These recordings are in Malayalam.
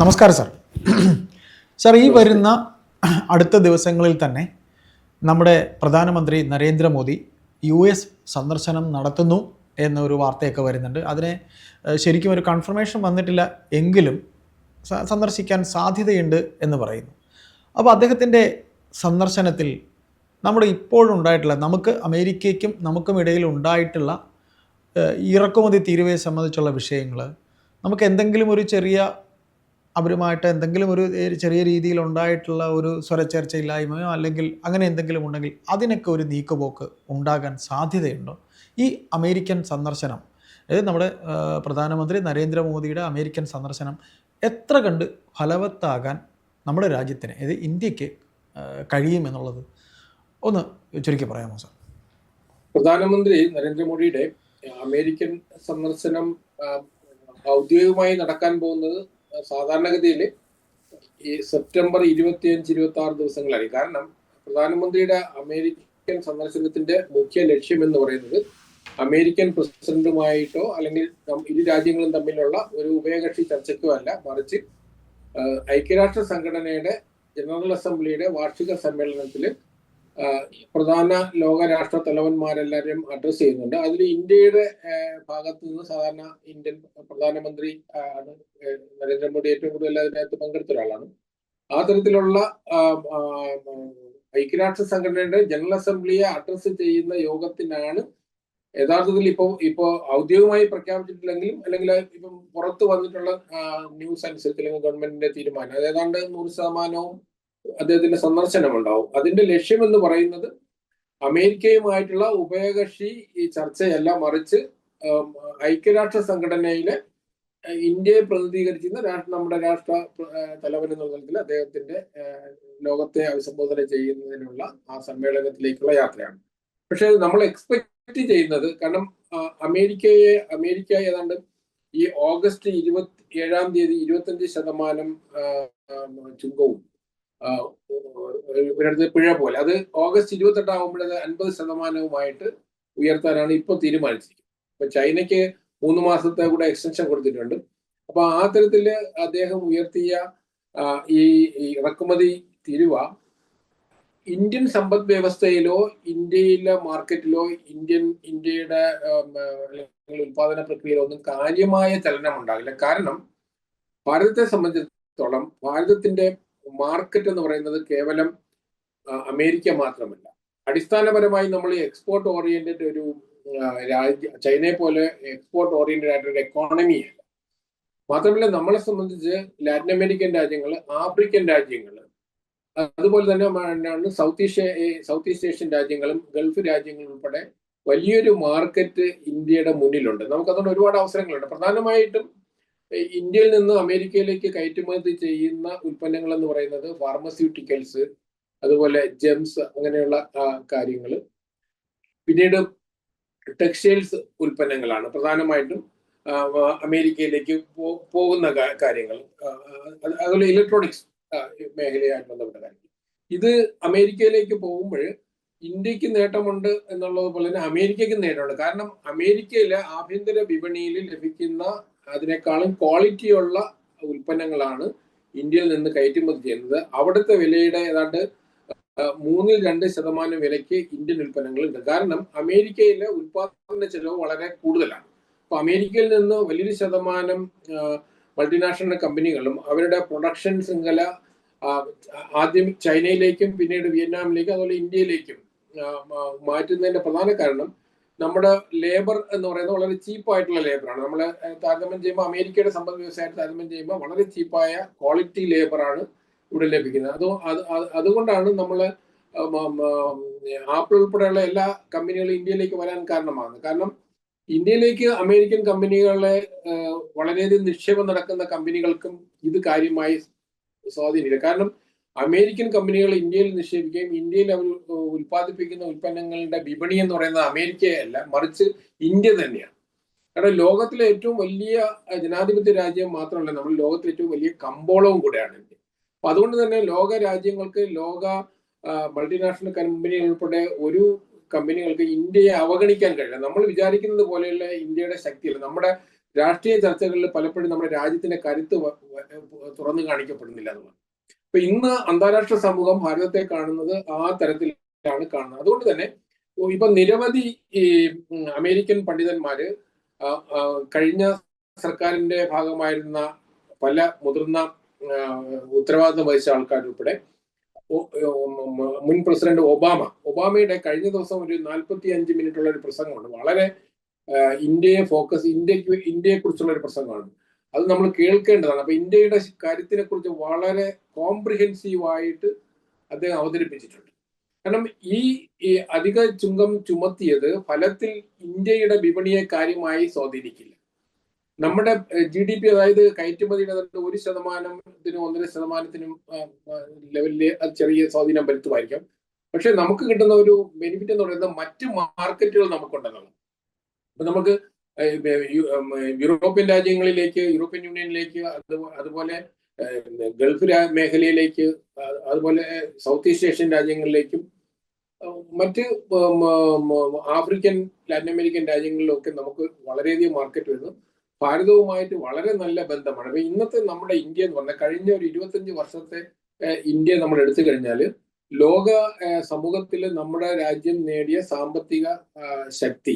നമസ്കാരം സാർ. സാർ ഈ വരുന്ന അടുത്ത ദിവസങ്ങളിൽ തന്നെ നമ്മുടെ പ്രധാനമന്ത്രി നരേന്ദ്രമോദി യു എസ് സന്ദർശനം നടത്തുന്നു എന്നൊരു വാർത്തയൊക്കെ വരുന്നുണ്ട്. അതിനെ ശരിക്കും ഒരു കൺഫർമേഷൻ വന്നിട്ടില്ല എങ്കിലും സന്ദർശിക്കാൻ സാധ്യതയുണ്ട് എന്ന് പറയുന്നു. അപ്പോൾ അദ്ദേഹത്തിന്റെ സന്ദർശനത്തിൽ നമ്മുടെ ഇപ്പോഴുണ്ടായിട്ടുള്ള നമുക്ക് അമേരിക്കയ്ക്കും നമുക്കും ഇടയിൽ ഉണ്ടായിട്ടുള്ള ഇറക്കുമതി തീരുവയെ സംബന്ധിച്ചുള്ള വിഷയങ്ങൾ നമുക്ക് എന്തെങ്കിലും ഒരു ചെറിയ അവരുമായിട്ട് എന്തെങ്കിലും ഒരു ചെറിയ രീതിയിൽ ഉണ്ടായിട്ടുള്ള ഒരു സ്വരച്ചേർച്ചയില്ലായ്മയോ അല്ലെങ്കിൽ അങ്ങനെ എന്തെങ്കിലും ഉണ്ടെങ്കിൽ അതിനൊക്കെ ഒരു നീക്കുപോക്ക് ഉണ്ടാകാൻ സാധ്യതയുണ്ടോ. ഈ അമേരിക്കൻ സന്ദർശനം അതായത് നമ്മുടെ പ്രധാനമന്ത്രി നരേന്ദ്രമോദിയുടെ അമേരിക്കൻ സന്ദർശനം എത്ര കണ്ട് ഫലവത്താകാൻ നമ്മുടെ രാജ്യത്തിന് അതായത് ഇന്ത്യയ്ക്ക് കഴിയുമെന്നുള്ളത് ഒന്ന് ചുരുക്കി പറയാമോ സാർ? പ്രധാനമന്ത്രി നരേന്ദ്രമോദിയുടെ അമേരിക്കൻ സന്ദർശനം ഔദ്യോഗികമായി നടക്കാൻ പോകുന്നത് സാധാരണഗതിയിൽ ഈ സെപ്റ്റംബർ ഇരുപത്തിയഞ്ച് ഇരുപത്തി ആറ് ദിവസങ്ങളായി. കാരണം പ്രധാനമന്ത്രിയുടെ അമേരിക്കൻ സന്ദർശനത്തിന്റെ മുഖ്യ ലക്ഷ്യം എന്ന് പറയുന്നത് അമേരിക്കൻ പ്രസിഡന്റുമായിട്ടോ അല്ലെങ്കിൽ ഇരു രാജ്യങ്ങളും തമ്മിലുള്ള ഒരു ഉഭയകക്ഷി ചർച്ചയ്ക്കോ അല്ല. മറിച്ച് ഐക്യരാഷ്ട്ര സംഘടനയുടെ ജനറൽ അസംബ്ലിയുടെ വാർഷിക സമ്മേളനത്തിൽ പ്രധാന ലോക രാഷ്ട്ര തലവന്മാരെല്ലാവരും അഡ്രസ് ചെയ്യുന്നുണ്ട്. അതിൽ ഇന്ത്യയുടെ ഭാഗത്ത് നിന്ന് സാധാരണ ഇന്ത്യൻ പ്രധാനമന്ത്രി ആണ് നരേന്ദ്രമോദി ഏറ്റവും കൂടുതൽ അതിനകത്ത് പങ്കെടുത്ത ഒരാളാണ്. ആ തരത്തിലുള്ള ഐക്യരാഷ്ട്ര സംഘടനയുടെ ജനറൽ അസംബ്ലിയെ അഡ്രസ് ചെയ്യുന്ന യോഗത്തിനാണ് യഥാർത്ഥത്തിൽ ഇപ്പോ ഇപ്പോ ഔദ്യോഗികമായി പ്രഖ്യാപിച്ചിട്ടില്ലെങ്കിലും അല്ലെങ്കിൽ ഇപ്പം പുറത്ത് വന്നിട്ടുള്ള ന്യൂസ് അനുസരിച്ച് അല്ലെങ്കിൽ ഗവൺമെന്റിന്റെ തീരുമാനം. അത് ഏതാണ്ട് നൂറ് ശതമാനവും അദ്ദേഹത്തിന്റെ സന്ദർശനം ഉണ്ടാവും അതിന്റെ ലക്ഷ്യം എന്ന് പറയുന്നത് അമേരിക്കയുമായിട്ടുള്ള ഉഭയകക്ഷി ഈ ചർച്ചയല്ല മറിച്ച് ഐക്യരാഷ്ട്ര സംഘടനയിലെ ഇന്ത്യയെ പ്രതിനിധീകരിക്കുന്ന രാഷ്ട്ര നമ്മുടെ രാഷ്ട്ര തലവൻ എന്ന തലത്തിൽ അദ്ദേഹത്തിന്റെ ലോകത്തെ അഭിസംബോധന ചെയ്യുന്നതിനുള്ള ആ സമ്മേളനത്തിലേക്കുള്ള യാത്രയാണ്. പക്ഷെ നമ്മൾ എക്സ്പെക്ട് ചെയ്യുന്നത് കാരണം അമേരിക്കയെ അമേരിക്ക ഏതാണ്ട് ഈ ഓഗസ്റ്റ് ഇരുപത്തി ഏഴാം തീയതി ഇരുപത്തഞ്ച് ശതമാനം ചുങ്കവും ഒരിടത്ത് പിഴ പോലെ. അത് ഓഗസ്റ്റ് ഇരുപത്തെട്ട് ആകുമ്പോഴത് അൻപത് ശതമാനവുമായിട്ട് ഉയർത്താനാണ് ഇപ്പോൾ തീരുമാനിച്ചിരിക്കുന്നത്. ഇപ്പൊ ചൈനയ്ക്ക് മൂന്ന് മാസത്തെ കൂടെ എക്സ്റ്റൻഷൻ കൊടുത്തിട്ടുണ്ട്. അപ്പൊ ആ തരത്തിൽ അദ്ദേഹം ഉയർത്തിയ ഈ ഇറക്കുമതി തിരുവ ഇന്ത്യൻ സമ്പദ് വ്യവസ്ഥയിലോ ഇന്ത്യയിലെ മാർക്കറ്റിലോ ഇന്ത്യൻ ഇന്ത്യയുടെ ഉൽപാദന പ്രക്രിയയിലോ ഒന്നും കാര്യമായ ചലനം ഉണ്ടാകില്ല കാരണം ഭാരതത്തെ സംബന്ധിച്ചിടത്തോളം ഭാരതത്തിന്റെ മാർക്കറ്റ് എന്ന് പറയുന്നത് കേവലം അമേരിക്ക മാത്രമല്ല. അടിസ്ഥാനപരമായി നമ്മൾ എക്സ്പോർട്ട് ഓറിയന്റഡ് ഒരു രാജ്യ ചൈനയെ പോലെ എക്സ്പോർട്ട് ഓറിയന്റഡ് ആയിട്ടുള്ള ഒരു എക്കോണമിയല്ല മാത്രമല്ല നമ്മളെ സംബന്ധിച്ച് ലാറ്റിൻ അമേരിക്കൻ രാജ്യങ്ങൾ ആഫ്രിക്കൻ രാജ്യങ്ങൾ അതുപോലെ തന്നെ south Asia south east Asian രാജ്യങ്ങളും ഗൾഫ് രാജ്യങ്ങളും ഉൾപ്പെടെ വലിയൊരു മാർക്കറ്റ് ഇന്ത്യയുടെ മുന്നിലുണ്ട്. നമുക്കതുകൊണ്ട് ഒരുപാട് അവസരങ്ങളുണ്ട്. പ്രധാനമായിട്ടും ഇന്ത്യയിൽ നിന്ന് അമേരിക്കയിലേക്ക് കയറ്റുമതി ചെയ്യുന്ന ഉൽപ്പന്നങ്ങൾ എന്ന് പറയുന്നത് ഫാർമസ്യൂട്ടിക്കൽസ് അതുപോലെ ജെംസ് അങ്ങനെയുള്ള കാര്യങ്ങൾ പിന്നീട് ടെക്സ്റ്റൈൽസ് ഉൽപ്പന്നങ്ങളാണ് പ്രധാനമായിട്ടും അമേരിക്കയിലേക്ക് പോകുന്ന കാര്യങ്ങൾ അതുപോലെ ഇലക്ട്രോണിക്സ് മേഖലയായിട്ട് ബന്ധപ്പെട്ട കാര്യങ്ങൾ ഇത് അമേരിക്കയിലേക്ക് പോകുമ്പോൾ ഇന്ത്യയ്ക്ക് നേട്ടമുണ്ട് എന്നുള്ളത് പോലെ തന്നെ അമേരിക്കയ്ക്ക് നേട്ടമുണ്ട്. കാരണം അമേരിക്കയിലെ ആഭ്യന്തര വിപണിയിൽ ലഭിക്കുന്ന അതിനേക്കാളും ക്വാളിറ്റിയുള്ള ഉൽപ്പന്നങ്ങളാണ് ഇന്ത്യയിൽ നിന്ന് കയറ്റുമതി ചെയ്യുന്നത്. അവിടുത്തെ വിലയുടെ ഏതാണ്ട് മൂന്നിൽ രണ്ട് ശതമാനം വിലയ്ക്ക് ഇന്ത്യൻ ഉൽപ്പന്നങ്ങളുണ്ട് കാരണം അമേരിക്കയിലെ ഉൽപാദന ചെലവ് വളരെ കൂടുതലാണ്. അപ്പൊ അമേരിക്കയിൽ നിന്ന് വലിയൊരു ശതമാനം മൾട്ടിനാഷണൽ കമ്പനികളും അവരുടെ പ്രൊഡക്ഷൻ ശൃംഖല ആദ്യം ചൈനയിലേക്കും പിന്നീട് വിയറ്റ്നാമിലേക്കും അതുപോലെ ഇന്ത്യയിലേക്കും മാറ്റുന്നതിന്റെ പ്രധാന കാരണം നമ്മുടെ ലേബർ എന്ന് പറയുന്നത് വളരെ ചീപ്പായിട്ടുള്ള ലേബറാണ് നമ്മൾ താരതമ്യം ചെയ്യുമ്പോൾ അമേരിക്കയുടെ സമ്പദ് വ്യവസായത്തെ താരതമ്യം ചെയ്യുമ്പോൾ വളരെ ചീപ്പായ ക്വാളിറ്റി ലേബറാണ് ഇവിടെ ലഭിക്കുന്നത്. അത് അത് അത് അതുകൊണ്ടാണ് നമ്മൾ ആപ്പിൾ ഉൾപ്പെടെയുള്ള എല്ലാ കമ്പനികളും ഇന്ത്യയിലേക്ക് വരാൻ കാരണമാകുന്നത്. കാരണം ഇന്ത്യയിലേക്ക് അമേരിക്കൻ കമ്പനികളെ വളരെയധികം നിക്ഷേപം നടക്കുന്ന കമ്പനികൾക്കും ഇത് കാര്യമായി സ്വാധീനിക്കില്ല കാരണം അമേരിക്കൻ കമ്പനികൾ ഇന്ത്യയിൽ നിക്ഷേപിക്കുകയും ഇന്ത്യയിൽ അവർ ഉൽപ്പാദിപ്പിക്കുന്ന ഉൽപ്പന്നങ്ങളുടെ വിപണി എന്ന് പറയുന്നത് അമേരിക്കയല്ല മറിച്ച് ഇന്ത്യ തന്നെയാണ്. കാരണം ലോകത്തിലെ ഏറ്റവും വലിയ ജനാധിപത്യ രാജ്യം മാത്രമല്ല നമ്മൾ ലോകത്തിലെ ഏറ്റവും വലിയ കമ്പോളവും കൂടെയാണ് ഇന്ത്യ. അപ്പൊ അതുകൊണ്ട് തന്നെ ലോക രാജ്യങ്ങൾക്ക് ലോക മൾട്ടിനാഷണൽ കമ്പനികൾ ഉൾപ്പെടെ ഒരു കമ്പനികൾക്ക് ഇന്ത്യയെ അവഗണിക്കാൻ കഴിയില്ല. നമ്മൾ വിചാരിക്കുന്നത് പോലെയുള്ള ഇന്ത്യയുടെ ശക്തിയല്ല. നമ്മുടെ രാഷ്ട്രീയ ചർച്ചകളിൽ പലപ്പോഴും നമ്മുടെ രാജ്യത്തിന്റെ കരുത്ത് തുറന്നു കാണിക്കപ്പെടുന്നില്ല എന്നുള്ളത്. അപ്പൊ ഇന്ന് അന്താരാഷ്ട്ര സമൂഹം ഭാരതത്തെ കാണുന്നത് ആ തരത്തിലാണ് കാണുന്നത്. അതുകൊണ്ട് തന്നെ ഇപ്പൊ നിരവധി ഈ അമേരിക്കൻ പണ്ഡിതന്മാര് കഴിഞ്ഞ സർക്കാരിന്റെ ഭാഗമായിരുന്ന പല മുതിർന്ന ഉത്തരവാദിത്തം വഹിച്ച ആൾക്കാരുൾപ്പെടെ മുൻ പ്രസിഡന്റ് ഒബാമ. ഒബാമയുടെ കഴിഞ്ഞ ദിവസം ഒരു നാൽപ്പത്തി അഞ്ച് മിനിറ്റുള്ള ഒരു പ്രസംഗമുണ്ട്. വളരെ ഇന്ത്യയെ ഫോക്കസ് ഇന്ത്യയ്ക്ക് ഇന്ത്യയെ കുറിച്ചുള്ള ഒരു പ്രസംഗമാണ്. അത് നമ്മൾ കേൾക്കേണ്ടതാണ്. അപ്പൊ ഇന്ത്യയുടെ കാര്യത്തിനെ കുറിച്ച് വളരെ കോംപ്രിഹെൻസീവ് ആയിട്ട് അദ്ദേഹം അവതരിപ്പിച്ചിട്ടുണ്ട്. കാരണം ഈ അധിക ചുങ്കം ചുമത്തിയത് ഫലത്തിൽ ഇന്ത്യയുടെ വിപണിയെ കാര്യമായി സ്വാധീനിക്കില്ല. നമ്മുടെ ജി ഡി പി അതായത് കയറ്റുമതിയുടെ ഒരു ശതമാനത്തിനും ഒന്നര ശതമാനത്തിനും ലെവലിൽ അത് ചെറിയ സ്വാധീനം വരുത്തുമായിരിക്കാം പക്ഷെ നമുക്ക് കിട്ടുന്ന ഒരു ബെനിഫിറ്റ് എന്ന് പറയുന്നത് മറ്റ് മാർക്കറ്റുകൾ നമുക്കുണ്ടെന്നാണ് അപ്പൊ നമുക്ക് യൂറോപ്യൻ രാജ്യങ്ങളിലേക്ക് യൂറോപ്യൻ യൂണിയനിലേക്ക് അത് അതുപോലെ ഗൾഫ് മേഖലയിലേക്ക് അതുപോലെ സൗത്ത് ഈസ്റ്റ് ഏഷ്യൻ രാജ്യങ്ങളിലേക്കും മറ്റ് ആഫ്രിക്കൻ ലാറ്റിൻ അമേരിക്കൻ രാജ്യങ്ങളിലൊക്കെ നമുക്ക് വളരെയധികം മാർക്കറ്റ് വരുന്നു. ഭാരതവുമായിട്ട് വളരെ നല്ല ബന്ധമാണ്. അപ്പൊ ഇന്നത്തെ നമ്മുടെ ഇന്ത്യ എന്ന് പറഞ്ഞാൽ കഴിഞ്ഞ ഒരു ഇരുപത്തഞ്ച് വർഷത്തെ ഇന്ത്യ നമ്മൾ എടുത്തു കഴിഞ്ഞാൽ ലോക സമൂഹത്തിൽ നമ്മുടെ രാജ്യം നേടിയ സാമ്പത്തിക ശക്തി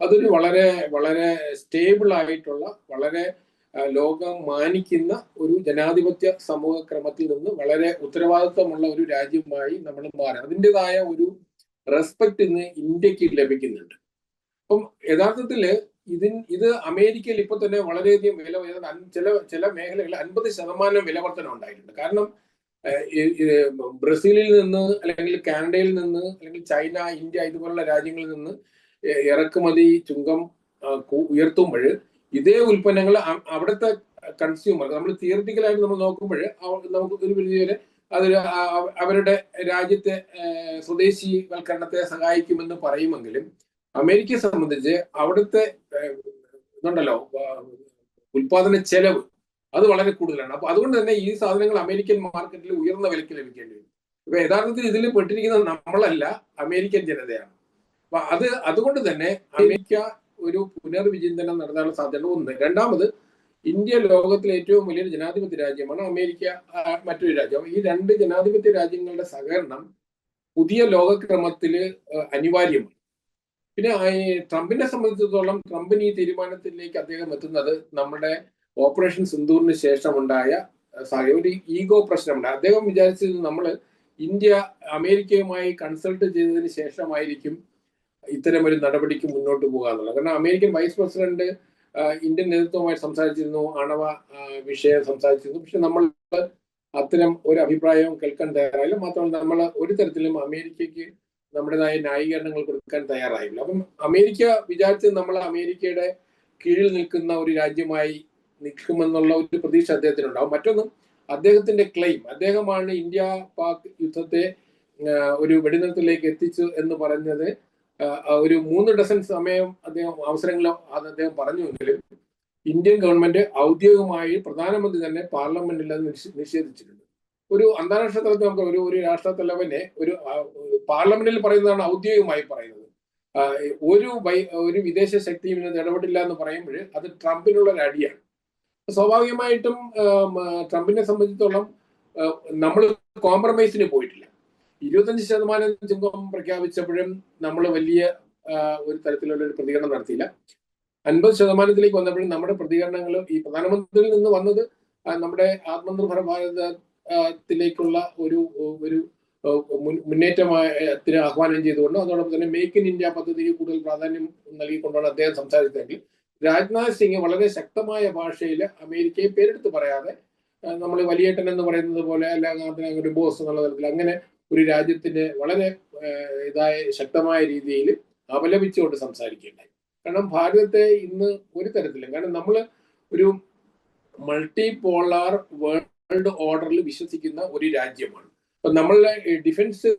അതൊരു വളരെ വളരെ സ്റ്റേബിൾ ആയിട്ടുള്ള വളരെ ലോകം മാനിക്കുന്ന ഒരു ജനാധിപത്യ സമൂഹ ക്രമത്തിൽ നിന്ന് വളരെ ഉത്തരവാദിത്വമുള്ള ഒരു രാജ്യമായി നമ്മൾ മാറി. അതിന്റെതായ ഒരു റെസ്പെക്ട് ഇന്ന് ഇന്ത്യയ്ക്ക് ലഭിക്കുന്നുണ്ട്. അപ്പം യഥാർത്ഥത്തിൽ ഇതിൻ ഇത് അമേരിക്കയിൽ ഇപ്പൊ തന്നെ വളരെയധികം വില ചില ചില മേഖലകളിൽ അൻപത് ശതമാനം വിലവർത്തനം ഉണ്ടായിട്ടുണ്ട്. കാരണം ബ്രസീലിൽ നിന്ന് അല്ലെങ്കിൽ കാനഡയിൽ നിന്ന് അല്ലെങ്കിൽ ചൈന ഇന്ത്യ ഇതുപോലുള്ള രാജ്യങ്ങളിൽ നിന്ന് ഇറക്കുമതി ചുങ്കം ഉയർത്തുമ്പോൾ ഇതേ ഉൽപ്പന്നങ്ങൾ അവിടുത്തെ കൺസ്യൂമർ നമ്മൾ തിയറിറ്റിക്കലായിട്ട് നമ്മൾ നോക്കുമ്പോൾ നമുക്ക് ഒരു വലിയ വരെ അതൊരു അവരുടെ രാജ്യത്തെ സ്വദേശിവൽക്കരണത്തെ സഹായിക്കുമെന്ന് പറയുമെങ്കിലും അമേരിക്കയെ സംബന്ധിച്ച് അവിടുത്തെ ഇതുണ്ടല്ലോ ഉൽപാദന ചെലവ് അത് വളരെ കൂടുതലാണ്. അപ്പൊ അതുകൊണ്ട് തന്നെ ഈ സാധനങ്ങൾ അമേരിക്കൻ മാർക്കറ്റിൽ ഉയർന്ന വിലയ്ക്ക് ലഭിക്കേണ്ടി വരും. ഇപ്പൊ യഥാർത്ഥത്തിൽ ഇതിൽ പെട്ടിരിക്കുന്നത് നമ്മളല്ല അമേരിക്കൻ ജനതയാണ്. അപ്പൊ അത് അതുകൊണ്ട് തന്നെ അമേരിക്ക ഒരു പുനർവിചിന്തനം നടത്താനുള്ള സാധ്യത ഒന്ന് രണ്ടാമത് ഇന്ത്യ ലോകത്തിലെ ഏറ്റവും വലിയൊരു ജനാധിപത്യ രാജ്യമാണ് അമേരിക്ക മറ്റൊരു രാജ്യം. ഈ രണ്ട് ജനാധിപത്യ രാജ്യങ്ങളുടെ സഹകരണം പുതിയ ലോകക്രമത്തിൽ അനിവാര്യമാണ്. പിന്നെ ട്രംപിനെ സംബന്ധിച്ചിടത്തോളം ട്രംപിന് ഈ തീരുമാനത്തിലേക്ക് അദ്ദേഹം എത്തുന്നത് നമ്മുടെ ഓപ്പറേഷൻ സിന്ധൂറിന് ശേഷമുണ്ടായ ഒരു ഈഗോ പ്രശ്നമുണ്ട്. അദ്ദേഹം വിചാരിച്ചത് നമ്മൾ ഇന്ത്യ അമേരിക്കയുമായി കൺസൾട്ട് ചെയ്തതിന് ശേഷമായിരിക്കും ഇത്തരം ഒരു നടപടിക്ക് മുന്നോട്ട് പോകുക എന്നുള്ളത് കാരണം അമേരിക്കൻ വൈസ് പ്രസിഡന്റ് ഇന്ത്യൻ നേതൃത്വവുമായി സംസാരിച്ചിരുന്നു ആണവ വിഷയം സംസാരിച്ചിരുന്നു. പക്ഷെ നമ്മൾ അത്തരം ഒരു അഭിപ്രായവും കേൾക്കാൻ തയ്യാറായില്ല. മാത്രമല്ല നമ്മൾ ഒരു തരത്തിലും അമേരിക്കയ്ക്ക് നമ്മുടേതായ ന്യായീകരണങ്ങൾ കൊടുക്കാൻ തയ്യാറായില്ല. അപ്പം അമേരിക്ക വിചാരിച്ചത് നമ്മൾ അമേരിക്കയുടെ കീഴിൽ നിൽക്കുന്ന ഒരു രാജ്യമായി നിൽക്കുമെന്നുള്ള ഒരു പ്രതീക്ഷ അദ്ദേഹത്തിനുണ്ടാവും മറ്റൊന്ന് അദ്ദേഹത്തിന്റെ ക്ലെയിം അദ്ദേഹമാണ് ഇന്ത്യ പാക് യുദ്ധത്തെ ഒരു വെടിനിർത്തലിലേക്ക് എത്തിച്ചു എന്ന് പറഞ്ഞത് ഒരു മൂന്ന് ഡസൻ സമയം അദ്ദേഹം അത് അദ്ദേഹം പറഞ്ഞുവെങ്കിലും ഇന്ത്യൻ ഗവൺമെന്റ് ഔദ്യോഗികമായി പ്രധാനമന്ത്രി തന്നെ പാർലമെന്റിൽ അത് നിഷേധിച്ചിട്ടുണ്ട്. ഒരു അന്താരാഷ്ട്ര തലത്തിൽ നമുക്ക് ഒരു ഒരു രാഷ്ട്ര തലവനെ ഒരു പാർലമെന്റിൽ പറയുന്നതാണ് ഔദ്യോഗികമായി പറയുന്നത്. ഒരു ഒരു വിദേശ ശക്തിയും ഇതിനകത്ത് ഇടപെടില്ല എന്ന് പറയുമ്പോൾ അത് ട്രംപിനുള്ള ഒരു അടിയാണ്. സ്വാഭാവികമായിട്ടും ട്രംപിനെ സംബന്ധിച്ചിടത്തോളം നമ്മൾ കോംപ്രമൈസിന് പോയിട്ടില്ല. ഇരുപത്തഞ്ച് ശതമാനം ചുങ്കം പ്രഖ്യാപിച്ചപ്പോഴും നമ്മൾ വലിയ ഒരു തരത്തിലുള്ള ഒരു പ്രതികരണം നടത്തിയില്ല. അൻപത് ശതമാനത്തിലേക്ക് വന്നപ്പോഴും നമ്മുടെ പ്രതികരണങ്ങൾ ഈ പ്രധാനമന്ത്രിയിൽ നിന്ന് വന്നത് നമ്മുടെ ആത്മനിർഭര ഭാരതത്തിലേക്കുള്ള ഒരു ഒരു മുന്നേറ്റത്തിന് ആഹ്വാനം ചെയ്തുകൊണ്ട് അതോടൊപ്പം തന്നെ മേക്ക് ഇൻ ഇന്ത്യ പദ്ധതിക്ക് കൂടുതൽ പ്രാധാന്യം നൽകിക്കൊണ്ടാണ് അദ്ദേഹം സംസാരിച്ചതെങ്കിൽ രാജ്നാഥ് സിംഗ് വളരെ ശക്തമായ ഭാഷയിൽ അമേരിക്കയെ പേരെടുത്ത് പറയാതെ നമ്മൾ വലിയേട്ടൻ എന്ന് പറയുന്നത് പോലെ അല്ലെങ്കിൽ ബോസ് എന്നുള്ള തരത്തിൽ അങ്ങനെ ഒരു രാജ്യത്തിന് വളരെ ഇതായ ശക്തമായ രീതിയിൽ അപലപിച്ചുകൊണ്ട് സംസാരിക്കുകയുണ്ടായി കാരണം ഭാരതത്തെ ഇന്ന് ഒരു തരത്തിലും കാരണം നമ്മൾ ഒരു മൾട്ടി പോളാർ വേൾഡ് ഓർഡറിൽ വിശ്വസിക്കുന്ന ഒരു രാജ്യമാണ്. അപ്പൊ നമ്മളുടെ ഡിഫൻസ്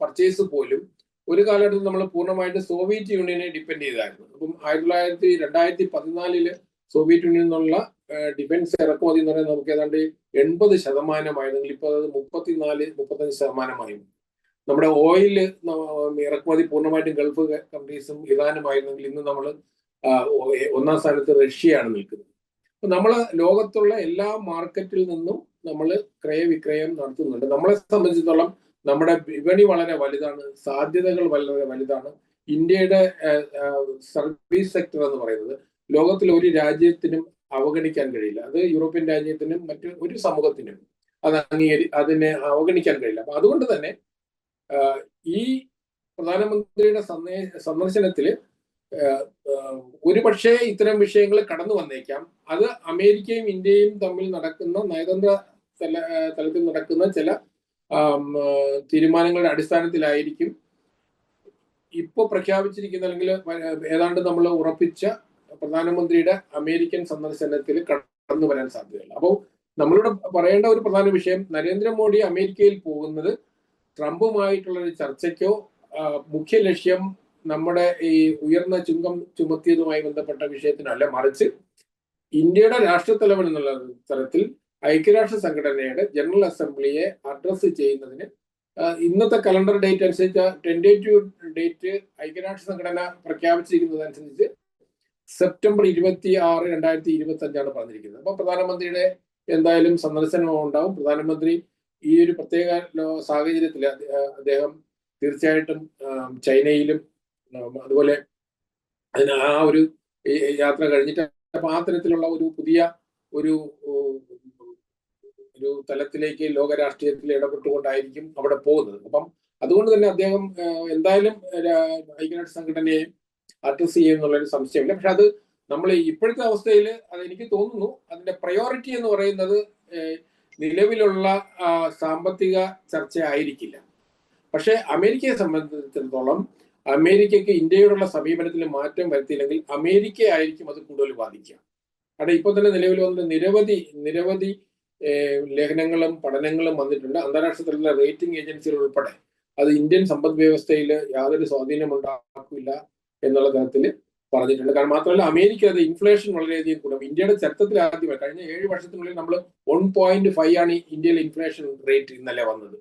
പർച്ചേസ് പോലും ഒരു കാലഘട്ടത്തിൽ നമ്മൾ പൂർണമായിട്ട് സോവിയറ്റ് യൂണിയനെ ഡിപ്പെൻഡ് ചെയ്തായിരുന്നു. അപ്പം ആയിരത്തി തൊള്ളായിരത്തി രണ്ടായിരത്തി പതിനാലിൽ സോവിയറ്റ് യൂണിയനിൽ നിന്നുള്ള ഡിഫൻസ് ഇറക്കുമതി എന്ന് പറയുന്നത് നമുക്ക് ഏതാണ്ട് എൺപത് ശതമാനമായിരുന്നെങ്കിൽ ഇപ്പോൾ അത് മുപ്പത്തിനാല് മുപ്പത്തഞ്ച് ശതമാനമായി. നമ്മുടെ ഓയിൽ ഇറക്കുമതി പൂർണമായിട്ടും ഗൾഫ് കൺട്രീസും ഇറാനുമായിരുന്നെങ്കിൽ ഇന്ന് നമ്മൾ ഒന്നാം സ്ഥാനത്ത് റഷ്യയാണ് നിൽക്കുന്നത്. അപ്പൊ നമ്മൾ ലോകത്തുള്ള എല്ലാ മാർക്കറ്റിൽ നിന്നും നമ്മൾ ക്രയവിക്രയം നടത്തുന്നുണ്ട്. നമ്മളെ സംബന്ധിച്ചിടത്തോളം നമ്മുടെ വിപണി വളരെ വലുതാണ് സാധ്യതകൾ വളരെ വലുതാണ്. ഇന്ത്യയുടെ സർവീസ് സെക്ടർ എന്ന് പറയുന്നത് ലോകത്തിലെ ഒരു രാജ്യത്തിനും അവഗണിക്കാൻ കഴിയില്ല. അത് യൂറോപ്യൻ രാജ്യത്തിനും മറ്റു ഒരു സമൂഹത്തിനും അത് അംഗീകരി അതിനെ അവഗണിക്കാൻ കഴിയില്ല. അപ്പൊ അതുകൊണ്ട് തന്നെ ഈ പ്രധാനമന്ത്രിയുടെ സന്ദേ സന്ദർശനത്തിൽ ഒരുപക്ഷെ ഇത്തരം വിഷയങ്ങൾ കടന്നു വന്നേക്കാം. അത് അമേരിക്കയും ഇന്ത്യയും തമ്മിൽ നടക്കുന്ന നയതന്ത്ര തല തലത്തിൽ നടക്കുന്ന ചില തീരുമാനങ്ങളുടെ അടിസ്ഥാനത്തിലായിരിക്കും ഇപ്പോൾ പ്രഖ്യാപിച്ചിരിക്കുന്ന അല്ലെങ്കിൽ ഏതാണ്ട് നമ്മൾ ഉറപ്പിച്ച പ്രധാനമന്ത്രിയുടെ അമേരിക്കൻ സന്ദർശനത്തിൽ കടന്നു വരാൻ സാധ്യതയുണ്ട്. അപ്പോൾ നമ്മളിവിടെ പറയേണ്ട ഒരു പ്രധാന വിഷയം നരേന്ദ്രമോദി അമേരിക്കയിൽ പോകുന്നത് ട്രംപുമായിട്ടുള്ള ഒരു ചർച്ചയ്ക്കോ മുഖ്യ ലക്ഷ്യം നമ്മുടെ ഈ ഉയർന്ന ചുങ്കം ചുമത്തിയതുമായി ബന്ധപ്പെട്ട വിഷയത്തിനല്ല മറിച്ച് ഇന്ത്യയുടെ രാഷ്ട്രത്തലവൻ എന്നുള്ള തരത്തിൽ ഐക്യരാഷ്ട്ര സംഘടനയുടെ ജനറൽ അസംബ്ലിയെ അഡ്രസ്സ് ചെയ്യുന്നതിന് ഇന്നത്തെ കലണ്ടർ ഡേറ്റ് അനുസരിച്ച് ടെൻഡേറ്റീവ് ഡേറ്റ് ഐക്യരാഷ്ട്ര സംഘടന പ്രഖ്യാപിച്ചിരിക്കുന്നതനുസരിച്ച് സെപ്റ്റംബർ ഇരുപത്തി ആറ് രണ്ടായിരത്തി ഇരുപത്തി അഞ്ചാണ് പറഞ്ഞിരിക്കുന്നത്. അപ്പൊ പ്രധാനമന്ത്രിയുടെ എന്തായാലും സന്ദർശനം ഉണ്ടാവും. പ്രധാനമന്ത്രി ഈ ഒരു പ്രത്യേക സാഹചര്യത്തിൽ അദ്ദേഹം തീർച്ചയായിട്ടും ചൈനയിലും അതുപോലെ ആ ഒരു യാത്ര കഴിഞ്ഞിട്ട് അപ്പൊ ആ തരത്തിലുള്ള ഒരു പുതിയ ഒരു ഒരു തലത്തിലേക്ക് ലോകരാഷ്ട്രീയത്തിൽ ഇടപെട്ടുകൊണ്ടായിരിക്കും അവിടെ പോകുന്നത്. അപ്പം അതുകൊണ്ട് തന്നെ അദ്ദേഹം എന്തായാലും ഐക്യരാഷ്ട്ര സംഘടനയെ അഡ്രസ് ചെയ്യും എന്നുള്ളൊരു സംശയമില്ല. പക്ഷെ അത് നമ്മൾ ഇപ്പോഴത്തെ അവസ്ഥയിൽ അത് എനിക്ക് തോന്നുന്നു അതിന്റെ പ്രയോറിറ്റി എന്ന് പറയുന്നത് നിലവിലുള്ള സാമ്പത്തിക ചർച്ച ആയിരിക്കില്ല പക്ഷെ അമേരിക്കയെ സംബന്ധിച്ചിടത്തോളം അമേരിക്കയ്ക്ക് ഇന്ത്യയോടുള്ള സമീപനത്തിൽ മാറ്റം വരുത്തിയില്ലെങ്കിൽ അമേരിക്ക ആയിരിക്കും അത് കൂടുതൽ ബാധിക്കുക. കാരണം ഇപ്പൊ തന്നെ നിലവിൽ വന്ന നിരവധി നിരവധി ലേഖനങ്ങളും പഠനങ്ങളും വന്നിട്ടുണ്ട്. അന്താരാഷ്ട്ര തലത്തിലെ റേറ്റിംഗ് ഏജൻസികൾ ഉൾപ്പെടെ. അത് ഇന്ത്യൻ സമ്പദ് വ്യവസ്ഥയിൽ യാതൊരു സ്വാധീനം ഉണ്ടാക്കില്ല എന്നുള്ള തരത്തിൽ പറഞ്ഞിട്ടുണ്ട്. കാരണം മാത്രമല്ല അമേരിക്ക അത് ഇൻഫ്ലേഷൻ വളരെയധികം കൂടും. ഇന്ത്യയുടെ ചരിത്രത്തിൽ ആദ്യമായി കഴിഞ്ഞ ഏഴ് വർഷത്തിനുള്ളിൽ നമ്മൾ വൺ പോയിന്റ് ഫൈവ് ആണ് ഇന്ത്യയിലെ ഇൻഫ്ലേഷൻ റേറ്റ് ഇന്നലെ വന്നത്.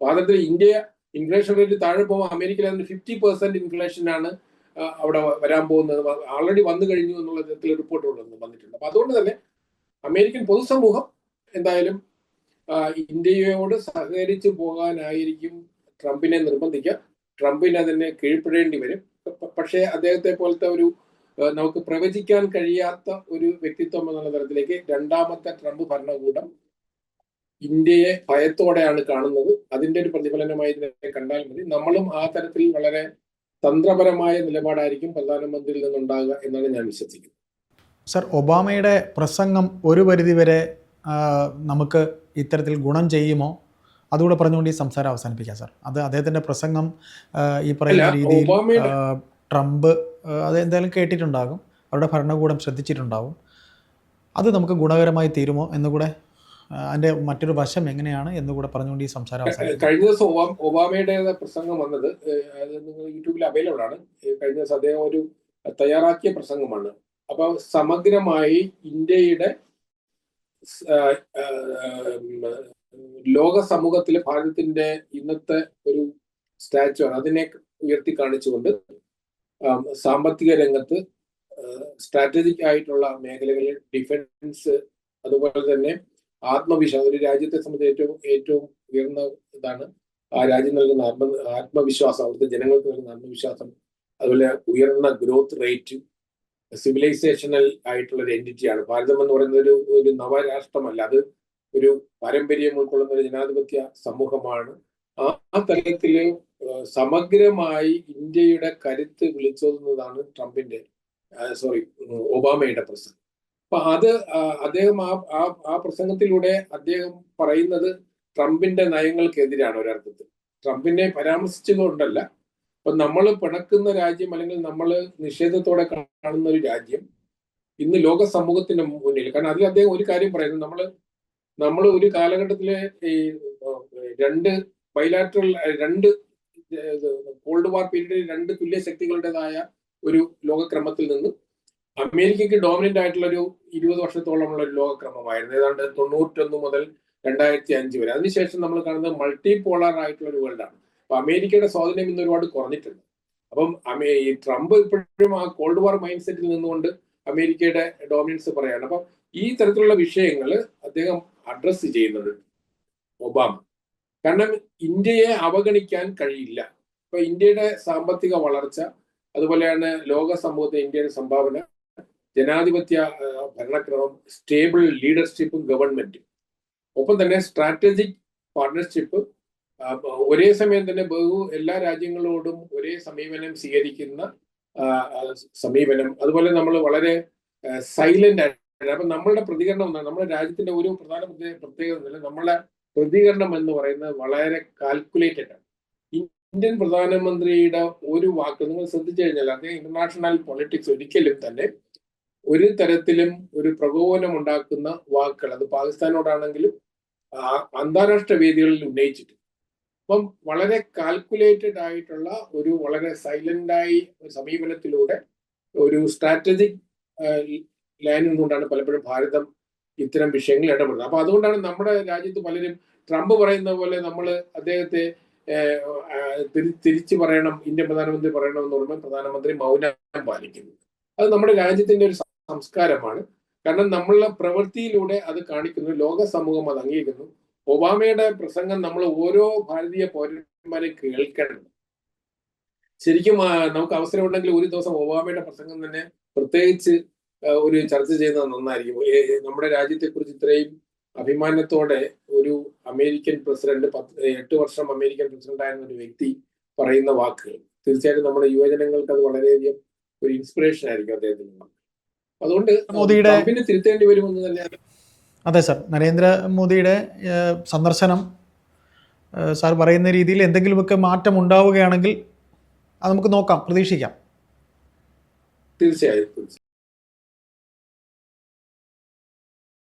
അതത്തിൽ ഇന്ത്യ ഇൻഫ്ലേഷൻ റേറ്റ് താഴെ പോകുമ്പോൾ അമേരിക്കയിൽ അതിന് ഫിഫ്റ്റി പെർസെന്റ് ഇൻഫ്ലേഷൻ ആണ് അവിടെ വരാൻ പോകുന്നത്. ആൾറെഡി വന്നു കഴിഞ്ഞു എന്നുള്ള തരത്തിൽ റിപ്പോർട്ടുകൾ വന്നിട്ടുണ്ട്. അപ്പൊ അതുകൊണ്ട് തന്നെ അമേരിക്കൻ പൊതുസമൂഹം എന്തായാലും ഇന്ത്യയോട് സഹകരിച്ചു പോകാനായിരിക്കും ട്രംപിനെ നിർബന്ധിക്കുക. ട്രംപിനെ അതിനെ കീഴ്പ്പെടേണ്ടി വരും. പക്ഷേ അദ്ദേഹത്തെ പോലത്തെ ഒരു നമുക്ക് പ്രവചിക്കാൻ കഴിയാത്ത ഒരു വ്യക്തിത്വം എന്നുള്ള തരത്തിലേക്ക് രണ്ടാമത്തെ ട്രംപ് ഭരണകൂടം ഇന്ത്യയെ ഭയത്തോടെയാണ് കാണുന്നത്. അതിന്റെ ഒരു പ്രതിഫലനമായി ഇതിനെ കണ്ടാൽ മതി. നമ്മളും ആ തരത്തിൽ വളരെ തന്ത്രപരമായ നിലപാടായിരിക്കും പ്രധാനമന്ത്രിയിൽ നിന്നുണ്ടാകുക എന്നാണ് ഞാൻ വിശ്വസിക്കുന്നത്. സർ ഒബാമയുടെ പ്രസംഗം ഒരു പരിധിവരെ നമുക്ക് ഇത്തരത്തിൽ ഗുണം ചെയ്യുമോ? അതുകൂടെ പറഞ്ഞുകൊണ്ട് ഈ സംസാരം അവസാനിപ്പിക്കാം സാർ. അത് അദ്ദേഹത്തിന്റെ പ്രസംഗം ഈ പറയുന്ന രീതിയിൽ ട്രംപ് അത് എന്തായാലും കേട്ടിട്ടുണ്ടാകും. അവരുടെ ഭരണകൂടം ശ്രദ്ധിച്ചിട്ടുണ്ടാകും. അത് നമുക്ക് ഗുണകരമായി തീരുമോ എന്നുകൂടെ അതിന്റെ മറ്റൊരു വശം എങ്ങനെയാണ് എന്നുകൂടെ പറഞ്ഞുകൊണ്ട് ഈ സംസാരം അവസാനിപ്പിക്കാം. കഴിഞ്ഞ ദിവസം ഒബാ- ഒബാമയുടെ പ്രസംഗം വന്നത് അത് നിങ്ങൾ യൂട്യൂബിൽ അവൈലബിൾ ആണ്. കഴിഞ്ഞ ദിവസം അദ്ദേഹം ഒരു തയ്യാറാക്കിയ പ്രസംഗമാണ്. അപ്പൊ സമഗ്രമായി ഇന്ത്യയുടെ ലോക സമൂഹത്തിലെ ഭാരതത്തിന്റെ ഇന്നത്തെ ഒരു സ്റ്റാച്ചു അതിനെ ഉയർത്തി കാണിച്ചുകൊണ്ട് സാമ്പത്തിക രംഗത്ത് സ്ട്രാറ്റജിക് ആയിട്ടുള്ള മേഖലകളിൽ ഡിഫൻസ് അതുപോലെ തന്നെ ആത്മവിശ്വാസം ഒരു രാജ്യത്തെ സംബന്ധിച്ച് ഏറ്റവും ഏറ്റവും ഉയർന്ന ഇതാണ്. ആ രാജ്യം നൽകുന്ന ആത്മ ആത്മവിശ്വാസം അവിടുത്തെ ജനങ്ങൾക്ക് നൽകുന്ന ആത്മവിശ്വാസം അതുപോലെ ഉയർന്ന ഗ്രോത്ത് റേറ്റ് സിവിലൈസേഷണൽ ആയിട്ടുള്ള ഒരു എന്റിറ്റിയാണ് ഭാരതം എന്ന് പറയുന്നത് ഒരു ഒരു നവരാഷ്ട്രമല്ല അത് ഒരു പാരമ്പര്യം ഉൾക്കൊള്ളുന്ന ഒരു ജനാധിപത്യ സമൂഹമാണ്. ആ തലത്തിൽ സമഗ്രമായി ഇന്ത്യയുടെ കരുത്ത് വിളിച്ചോതുന്നതാണ് ട്രംപിന്റെ സോറി ഒബാമയുടെ പ്രസംഗം. അപ്പൊ അത് അദ്ദേഹം ആ ആ- പ്രസംഗത്തിലൂടെ അദ്ദേഹം പറയുന്നത് ട്രംപിന്റെ നയങ്ങൾക്കെതിരാണ് ഒരർത്ഥത്തിൽ. ട്രംപിനെ പരാമർശിച്ചതുകൊണ്ടല്ല അപ്പൊ നമ്മൾ പിണക്കുന്ന രാജ്യം അല്ലെങ്കിൽ നമ്മൾ നിഷേധത്തോടെ കാണുന്ന ഒരു രാജ്യം ഇന്ന് ലോക സമൂഹത്തിന്റെ മുന്നിൽ. കാരണം അതിൽ അദ്ദേഹം ഒരു കാര്യം പറയുന്നത് നമ്മൾ നമ്മൾ ഒരു കാലഘട്ടത്തിലെ ഈ രണ്ട് ബൈലാറ്ററൽ രണ്ട് കോൾഡ് വാർ പീരീഡിൽ രണ്ട് തുല്യ ശക്തികളുടേതായ ഒരു ലോകക്രമത്തിൽ നിന്ന് അമേരിക്കയ്ക്ക് ഡോമിനന്റ് ആയിട്ടുള്ള ഒരു ഇരുപത് വർഷത്തോളമുള്ള ഒരു ലോകക്രമമായിരുന്നു. ഏതാണ്ട് തൊണ്ണൂറ്റൊന്ന് മുതൽ രണ്ടായിരത്തി അഞ്ച് വരെ. അതിനുശേഷം നമ്മൾ കാണുന്നത് മൾട്ടി പോളാർ ആയിട്ടുള്ള ഒരു വേൾഡാണ് അപ്പൊ അമേരിക്കയുടെ സ്വാധീനം ഇന്ന് ഒരുപാട് കുറഞ്ഞിട്ടുണ്ട്. അപ്പം ഈ ട്രംപ് ഇപ്പോഴും ആ കോൾഡ് വാർ മൈൻഡ് സെറ്റിൽ നിന്നുകൊണ്ട് അമേരിക്കയുടെ ഡോമിനൻസ് പറയാണ്. അപ്പം ഈ തരത്തിലുള്ള വിഷയങ്ങൾ അദ്ദേഹം അഡ്രസ്സ് ചെയ്യുന്നത് ഒബാമ. കാരണം ഇന്ത്യയെ അവഗണിക്കാൻ കഴിയില്ല. ഇപ്പൊ ഇന്ത്യയുടെ സാമ്പത്തിക വളർച്ച അതുപോലെയാണ് ലോക സമൂഹത്തെ ഇന്ത്യയുടെ സംഭാവന ജനാധിപത്യ ഭരണക്രമം സ്റ്റേബിൾ ലീഡർഷിപ്പും ഗവൺമെന്റും ഒപ്പം തന്നെ സ്ട്രാറ്റജിക് പാർട്ണർഷിപ്പ് ഒരേ സമയം തന്നെ ബഹു എല്ലാ രാജ്യങ്ങളോടും ഒരേ സമീപനം സ്വീകരിക്കുന്ന സമീപനം. അതുപോലെ നമ്മൾ വളരെ സൈലന്റ് അപ്പൊ നമ്മളുടെ പ്രതികരണം എന്താണ്? നമ്മുടെ രാജ്യത്തിന്റെ ഒരു പ്രധാന പ്രത്യേക- പ്രത്യേകത നമ്മളെ പ്രതികരണം എന്ന് പറയുന്നത് വളരെ കാൽക്കുലേറ്റഡ് ആണ്. ഇന്ത്യൻ പ്രധാനമന്ത്രിയുടെ ഒരു വാക്ക് നിങ്ങൾ ശ്രദ്ധിച്ചു കഴിഞ്ഞാൽ അദ്ദേഹം ഇന്റർനാഷണൽ പൊളിറ്റിക്സ് ഒരിക്കലും തന്നെ ഒരു തരത്തിലും ഒരു പ്രകോപനം ഉണ്ടാക്കുന്ന വാക്കുകൾ അത് പാകിസ്ഥാനോടാണെങ്കിലും അന്താരാഷ്ട്ര വേദികളിൽ ഉന്നയിച്ചിട്ട് അപ്പം വളരെ കാൽക്കുലേറ്റഡ് ആയിട്ടുള്ള ഒരു വളരെ സൈലന്റ് ആയി സമീപനത്തിലൂടെ ഒരു സ്ട്രാറ്റജിക് ലൈനിൽ നിന്നുകൊണ്ടാണ് പലപ്പോഴും ഭാരതം ഇത്തരം വിഷയങ്ങളിൽ ഇടപെടുന്നത്. അപ്പൊ അതുകൊണ്ടാണ് നമ്മുടെ രാജ്യത്ത് പലരും ട്രംപ് പറയുന്ന പോലെ നമ്മൾ അദ്ദേഹത്തെ തിരിച്ചു പറയണം ഇന്ത്യൻ പ്രധാനമന്ത്രി പറയണം എന്ന് പറയുമ്പോൾ പ്രധാനമന്ത്രി മൗനം പാലിക്കുന്നു. അത് നമ്മുടെ രാജ്യത്തിന്റെ ഒരു സംസ്കാരമാണ്. കാരണം നമ്മളുടെ പ്രവൃത്തിയിലൂടെ അത് കാണിക്കുന്നു ലോക സമൂഹം അത് അംഗീകരിക്കുന്നു. ഒബാമയുടെ പ്രസംഗം നമ്മൾ ഓരോ ഭാരതീയ പൗരന്മാരെ കേൾക്കണം. ശരിക്കും നമുക്ക് അവസരമുണ്ടെങ്കിൽ ഒരു ദിവസം ഒബാമയുടെ പ്രസംഗം തന്നെ പ്രത്യേകിച്ച് ഒരു ചർച്ച ചെയ്യുന്നത് നന്നായിരിക്കും. നമ്മുടെ രാജ്യത്തെ കുറിച്ച് ഇത്രയും അഭിമാനത്തോടെ ഒരു അമേരിക്കൻ പ്രസിഡന്റ് പത്ത് എട്ട് വർഷം അമേരിക്കൻ പ്രസിഡന്റ് ആയിരുന്ന ഒരു വ്യക്തി പറയുന്ന വാക്കുകൾ തീർച്ചയായിട്ടും നമ്മുടെ യുവജനങ്ങൾക്ക് അത് വളരെയധികം ഒരു ഇൻസ്പിറേഷൻ ആയിരിക്കും അദ്ദേഹത്തിന്. അതുകൊണ്ട് മോദിയുടെ- പിന്നെ തിരുത്തേണ്ടി വരുമെന്ന് തന്നെയാണ് അതെ സാർ നരേന്ദ്രമോദിയുടെ സന്ദർശനം സാർ പറയുന്ന രീതിയിൽ എന്തെങ്കിലുമൊക്കെ മാറ്റം ഉണ്ടാവുകയാണെങ്കിൽ അത് നമുക്ക് നോക്കാം പ്രതീക്ഷിക്കാം. തീർച്ചയായും.